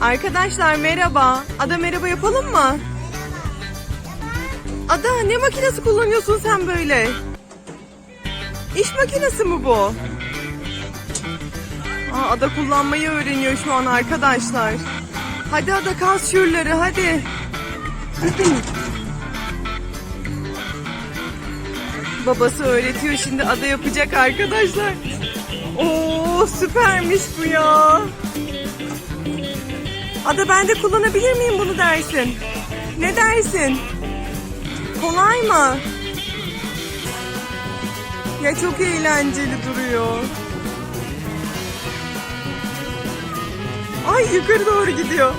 Arkadaşlar merhaba. Ada merhaba yapalım mı? Ada ne makinesi kullanıyorsun sen böyle? İş makinesi mi bu? Aa, Ada kullanmayı öğreniyor şu an arkadaşlar. Hadi Ada kas şuraları hadi. Babası öğretiyor şimdi Ada yapacak arkadaşlar. Oo süpermiş bu ya. Ada ben de kullanabilir miyim bunu dersin? Ne dersin? Kolay mı? Ya çok eğlenceli duruyor. Ay yukarı doğru gidiyor.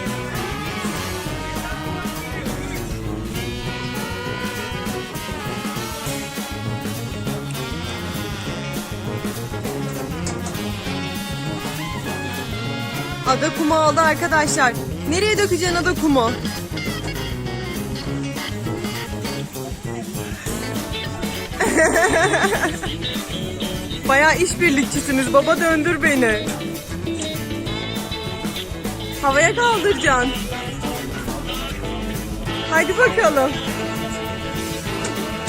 Ada kumu aldı arkadaşlar. Nereye dökeceksin ada kumu? Bayağı işbirlikçisiniz. Baba döndür beni. Havaya kaldıracaksın. Hadi bakalım.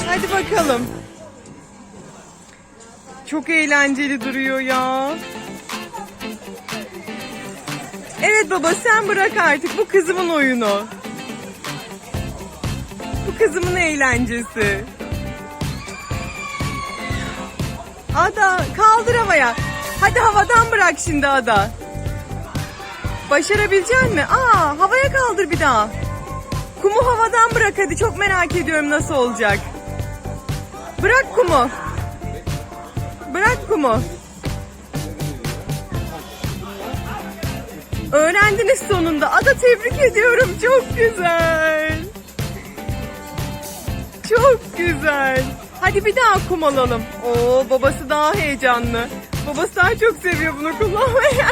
Hadi bakalım. Çok eğlenceli duruyor ya. Evet baba sen bırak artık bu kızımın oyunu. Bu kızımın eğlencesi. Ada kaldır havaya. Hadi havadan bırak şimdi Ada. Başarabilecek mi? Aa havaya kaldır bir daha. Kumu havadan bırak hadi çok merak ediyorum nasıl olacak. Bırak kumu. Bırak kumu. Öğrendiniz sonunda. Ada tebrik ediyorum. Çok güzel. Çok güzel. Hadi bir daha kum alalım. Oo babası daha heyecanlı. Babası daha çok seviyor bunu kullanmayı.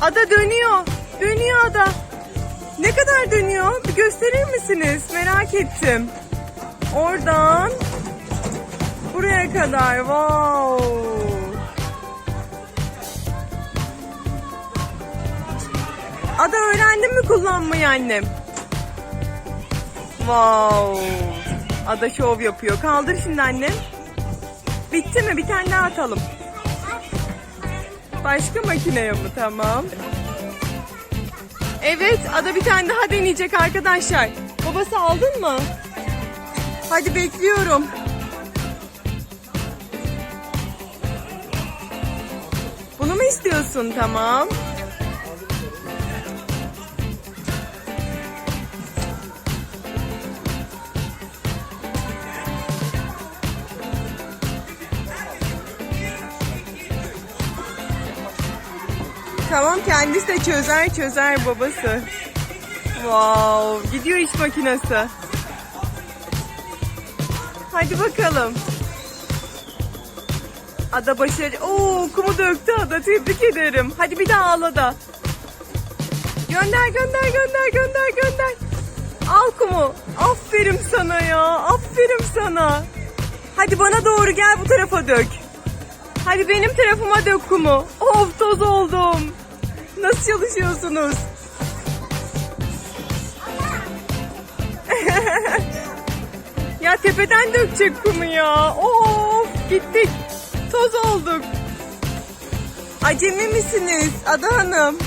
Ada dönüyor. Dönüyor Ada. Ne kadar dönüyor? Bir gösterir misiniz? Merak ettim. Oradan buraya kadar. Wow. Ada öğrendin mi kullanmayı annem? Wow. Ada şov yapıyor. Kaldır şimdi annem. Bitti mi? Bir tane daha atalım. Başka makineye mi? Tamam. Evet, Ada bir tane daha deneyecek arkadaşlar. Babası aldın mı? Hadi bekliyorum. Bunu mu istiyorsun? Tamam. Tamam kendisi de çözer çözer babası. Wow gidiyor iş makinesi. Hadi bakalım. Ada başarı... Oo kumu döktü Ada tebrik ederim. Hadi bir daha al Ada. Gönder gönder gönder gönder gönder. Al kumu. Aferin sana ya. Aferin sana. Hadi bana doğru gel bu tarafa dök. Hadi benim tarafıma dök kumu. Of toz oldum. Nasıl çalışıyorsunuz? ya tepeden dökecek kumu ya. Of gittik. Toz olduk. Acemi misiniz Ada Hanım?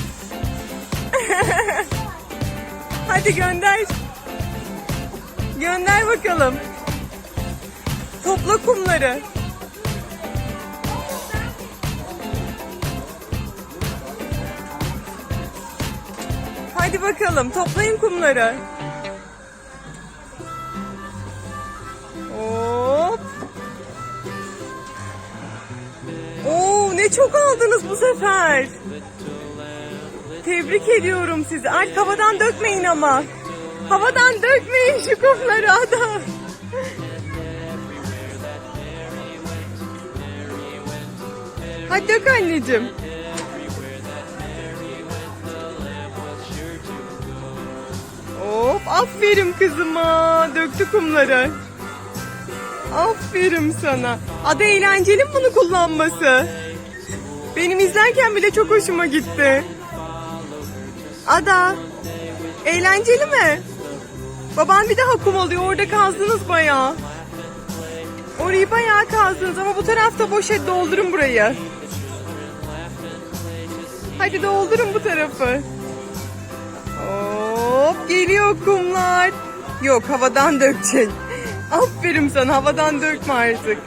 Hadi gönder. Gönder bakalım. Topla kumları. Hadi bakalım toplayın kumları. Hop. Oo ne çok aldınız bu sefer. Tebrik ediyorum sizi. Artık havadan dökmeyin ama. Havadan dökmeyin şu kumları adam. Hadi dök anneciğim. Aferin kızıma. Döktü kumları. Aferin sana. Adı eğlenceli bunu kullanması? Benim izlerken bile çok hoşuma gitti. Ada, eğlenceli mi? Baban bir daha kum alıyor. Orada kazdınız bayağı. Orayı bayağı kazdınız ama bu tarafta boş et doldurun burayı. Hadi doldurun bu tarafı. Geliyor kumlar. Yok havadan dökecek. Aferin sana havadan dökme artık.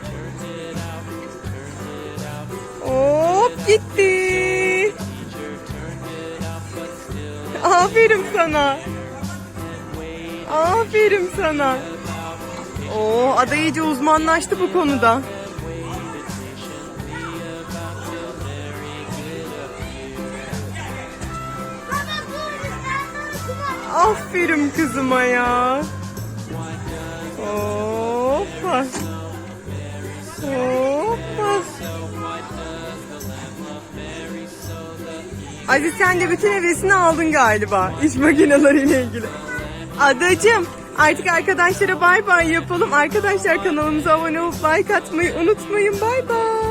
Hop gitti. Aferin sana. Aferin sana. Oo, ada iyice uzmanlaştı bu konuda. Aferin kızıma ya. Hoppa. Hoppa. Aziz sen de bütün hevesini aldın galiba iş makineleriyle ilgili. Adacım artık arkadaşlara bay bay yapalım. Arkadaşlar kanalımıza abone olup like atmayı unutmayın. Bay bay.